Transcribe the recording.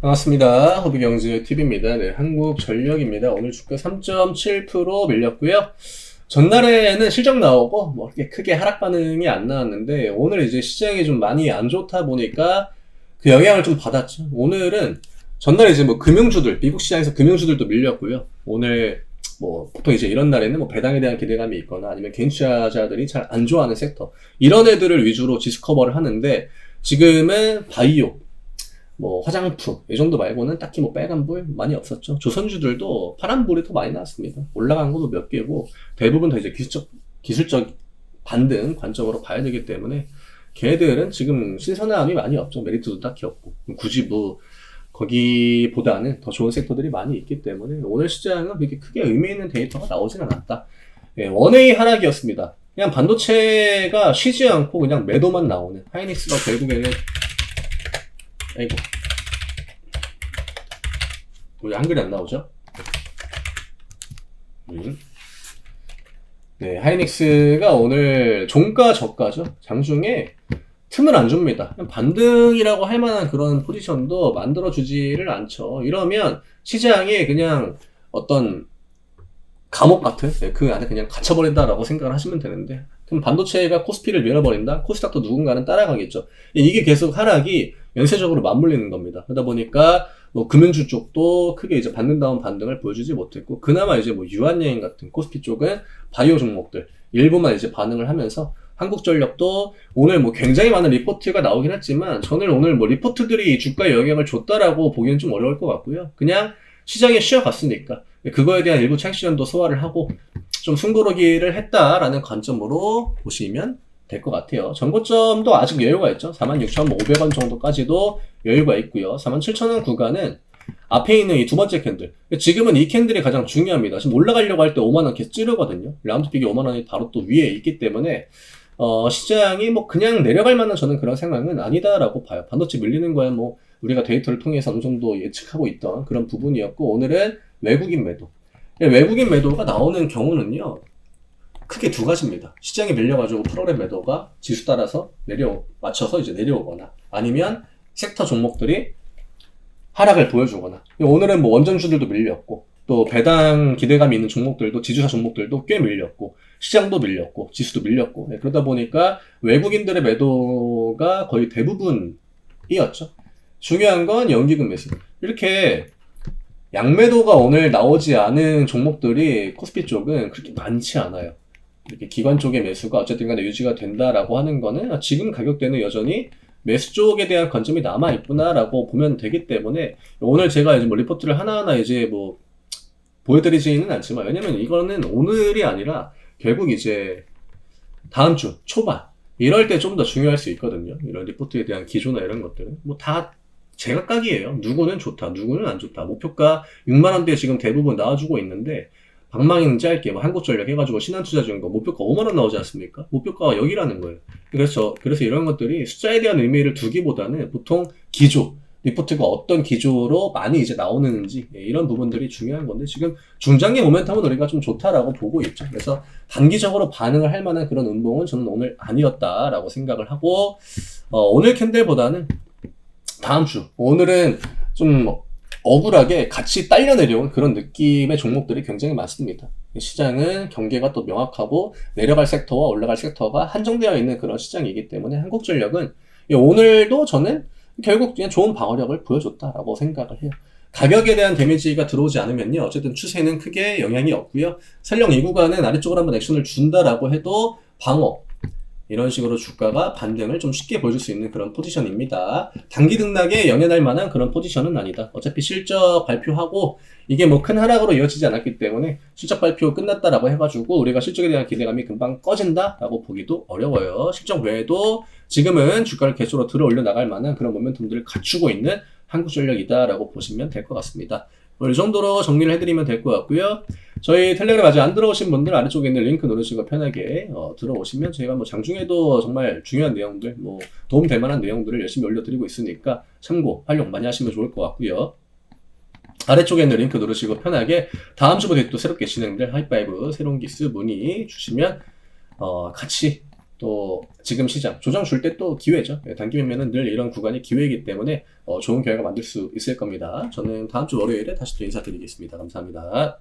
반갑습니다. 호비경제 TV입니다. 네, 한국전력입니다. 오늘 주가 3.7% 밀렸고요. 전날에는 실적 나오고 뭐 이렇게 크게 하락 반응이 안 나왔는데 오늘 이제 시장이 좀 많이 안 좋다 보니까 그 영향을 좀 받았죠. 오늘은 전날에 이제 뭐 금융주들 미국 시장에서 금융주들도 밀렸고요. 오늘 뭐 보통 이제 이런 날에는 뭐 배당에 대한 기대감이 있거나 아니면 개인 투자자들이 잘 안 좋아하는 섹터 이런 애들을 위주로 지수 커버를 하는데 지금은 바이오 뭐 화장품 이 정도 말고는 딱히 뭐 빨간불 많이 없었죠. 조선주들도 파란불이 더 많이 나왔습니다. 올라간 것도 몇 개고 대부분 다 이제 기술적 기술적 반등 관점으로 봐야 되기 때문에 걔들은 지금 신선함이 많이 없죠. 메리트도 딱히 없고 굳이 뭐 거기보다는 더 좋은 섹터들이 많이 있기 때문에 오늘 시장은 그렇게 크게 의미 있는 데이터가 나오진 않았다. 예, 원웨이 하락이었습니다. 그냥 반도체가 쉬지 않고 그냥 매도만 나오는 하이닉스가 결국에는 아이고 왜 한글이 안 나오죠? 음. 네, 하이닉스가 오늘 종가 저가죠. 장중에 틈을 안 줍니다. 반등이라고 할 만한 그런 포지션도 만들어주지를 않죠. 이러면 시장이 그냥 어떤 감옥 같은 네, 그 안에 그냥 갇혀버린다라고 생각을 하시면 되는데 그럼 반도체가 코스피를 밀어버린다? 코스닥도 누군가는 따라가겠죠. 이게 계속 하락이 연쇄적으로 맞물리는 겁니다. 그러다 보니까 뭐 금융주 쪽도 크게 이제 받는 다운 반등을 보여주지 못했고 그나마 이제 뭐 유한여행 같은 코스피 쪽은 바이오 종목들 일부만 이제 반응을 하면서 한국전력도 오늘 뭐 굉장히 많은 리포트가 나오긴 했지만 저는 오늘 뭐 리포트들이 주가에 영향을 줬다라고 보기는 좀 어려울 것 같고요. 그냥 시장에 쉬어갔으니까 그거에 대한 일부 창시연도 소화를 하고 좀 숨고르기를 했다라는 관점으로 보시면 될 것 같아요. 전고점도 아직 여유가 있죠. 46,500원 정도까지도 여유가 있고요. 47,000원 구간은 앞에 있는 이 두 번째 캔들. 지금은 이 캔들이 가장 중요합니다. 지금 올라가려고 할 때 5만원 계속 찌르거든요. 라운드픽이 5만원이 바로 또 위에 있기 때문에 어, 시장이 뭐 그냥 내려갈 만한 저는 그런 생각은 아니다라고 봐요. 반도체 밀리는 거야 뭐 우리가 데이터를 통해서 어느 정도 예측하고 있던 그런 부분이었고 오늘은 외국인 매도. 외국인 매도가 나오는 경우는요. 크게 두 가지입니다. 시장에 밀려가지고 프로그램 매도가 지수 따라서 내려 맞춰서 이제 내려오거나 아니면 섹터 종목들이 하락을 보여주거나 오늘은 뭐 원전주들도 밀렸고 또 배당 기대감이 있는 종목들도 지주사 종목들도 꽤 밀렸고 시장도 밀렸고 지수도 밀렸고 네, 그러다 보니까 외국인들의 매도가 거의 대부분이었죠. 중요한 건 연기금 매수. 이렇게 양매도가 오늘 나오지 않은 종목들이 코스피 쪽은 그렇게 많지 않아요. 이렇게 기관 쪽의 매수가 어쨌든 간에 유지가 된다라고 하는 거는 지금 가격대는 여전히 매수 쪽에 대한 관점이 남아 있구나라고 보면 되기 때문에 오늘 제가 이제 뭐 리포트를 하나하나 이제 뭐 보여드리지는 않지만 왜냐면 이거는 오늘이 아니라 결국 이제 다음 주 초반 이럴 때 좀 더 중요할 수 있거든요. 이런 리포트에 대한 기조나 이런 것들은 뭐 다 제각각이에요. 누구는 좋다, 누구는 안 좋다. 목표가 6만 원대 지금 대부분 나와주고 있는데 방망이는 짧게 뭐 한국전력 해가지고 신한투자증거 목표가 5만 원 나오지 않습니까? 목표가가 여기라는 거예요. 그래서 그래서 이런 것들이 숫자에 대한 의미를 두기보다는 보통 기조 리포트가 어떤 기조로 많이 이제 나오는지 예, 이런 부분들이 중요한 건데 지금 중장기 모멘텀은 우리가 좀 좋다라고 보고 있죠. 그래서 단기적으로 반응을 할 만한 그런 운동은 저는 오늘 아니었다라고 생각을 하고 어, 오늘 캔들보다는 다음 주 오늘은 좀 억울하게 같이 딸려 내려온 그런 느낌의 종목들이 굉장히 많습니다. 시장은 경계가 또 명확하고 내려갈 섹터와 올라갈 섹터가 한정되어 있는 그런 시장이기 때문에 한국전력은 오늘도 저는 결국 그냥 좋은 방어력을 보여줬다라고 생각을 해요. 가격에 대한 데미지가 들어오지 않으면요. 어쨌든 추세는 크게 영향이 없고요. 설령 이 구간은 아래쪽으로 한번 액션을 준다라고 해도 방어, 이런 식으로 주가가 반등을 좀 쉽게 보여줄 수 있는 그런 포지션입니다. 단기 등락에 연연할 만한 그런 포지션은 아니다. 어차피 실적 발표하고 이게 뭐 큰 하락으로 이어지지 않았기 때문에 실적 발표 끝났다라고 해가지고 우리가 실적에 대한 기대감이 금방 꺼진다라고 보기도 어려워요. 실적 외에도 지금은 주가를 계속으로 들어 올려 나갈 만한 그런 모멘텀들을 갖추고 있는 한국전력이다라고 보시면 될 것 같습니다. 뭐 이 정도로 정리를 해드리면 될 것 같고요. 저희 텔레그램 아직 안 들어오신 분들 아래쪽에 있는 링크 누르시고 편하게 어, 들어오시면 저희가 뭐 장중에도 정말 중요한 내용들, 뭐 도움 될 만한 내용들을 열심히 올려드리고 있으니까 참고 활용 많이 하시면 좋을 것 같고요. 아래쪽에 있는 링크 누르시고 편하게 다음 주부터 또 새롭게 진행될 하이파이브 새로운 기스 문의 주시면 어, 같이 또 지금 시장 조정 줄 때 또 기회죠. 예, 단기 매매는 늘 이런 구간이 기회이기 때문에 어, 좋은 결과 만들 수 있을 겁니다. 저는 다음 주 월요일에 다시 또 인사드리겠습니다. 감사합니다.